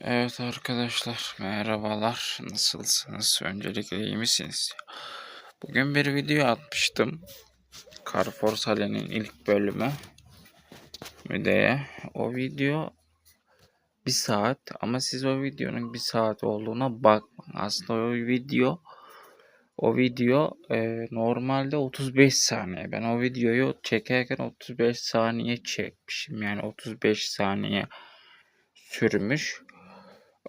Evet arkadaşlar merhabalar. Nasılsınız? Öncelikle iyi misiniz? Bugün bir video atmıştım. Carrefour Sale'nin ilk bölümü. Müdeye o video bir saat ama siz o videonun bir saat olduğuna bakmayın. Aslında o video o video e, normalde 35 saniye. Ben o videoyu çekerken 35 saniye çekmişim. Yani 35 saniye sürmüş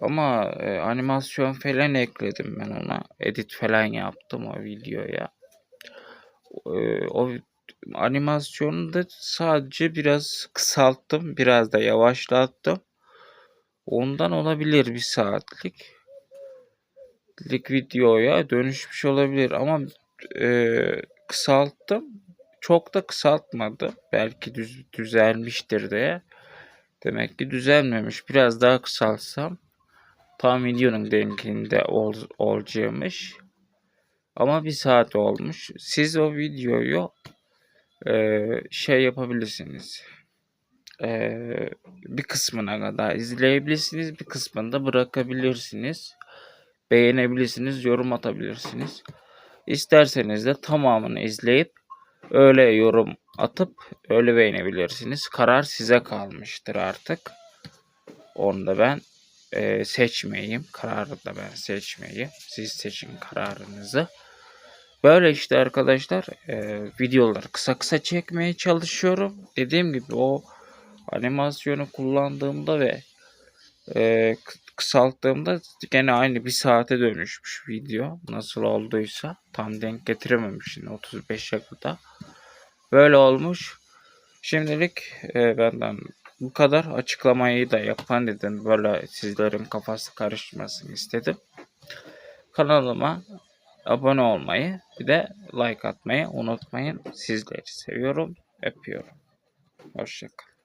ama e, animasyon falan ekledim ben ona. Edit falan yaptım o videoya. E, o animasyonu da sadece biraz kısalttım. Biraz da yavaşlattım. Ondan olabilir bir saatlik. Lik videoya dönüşmüş olabilir ama e, kısalttım. Çok da kısaltmadı. Belki düz, düzelmiştir diye. Demek ki düzelmemiş. Biraz daha kısaltsam tam videonun denkinde ol, olacakmış. Ama bir saat olmuş. Siz o videoyu e, şey yapabilirsiniz. E, bir kısmına kadar izleyebilirsiniz. Bir kısmını da bırakabilirsiniz. Beğenebilirsiniz. Yorum atabilirsiniz. İsterseniz de tamamını izleyip öyle yorum atıp öyle beğenebilirsiniz. Karar size kalmıştır artık. Onu da ben e, seçmeyeyim. Kararı da ben seçmeyeyim. Siz seçin kararınızı. Böyle işte arkadaşlar e, videoları kısa kısa çekmeye çalışıyorum. Dediğim gibi o animasyonu kullandığımda ve e, kısalttığımda gene aynı bir saate dönüşmüş video. Nasıl olduysa tam denk getirememişim 35'e kadar. Böyle olmuş. Şimdilik e, benden bu kadar açıklamayı da yapan dedim. Böyle sizlerin kafası karışmasın istedim. Kanalıma abone olmayı bir de like atmayı unutmayın. Sizleri seviyorum, öpüyorum. Hoşçakalın.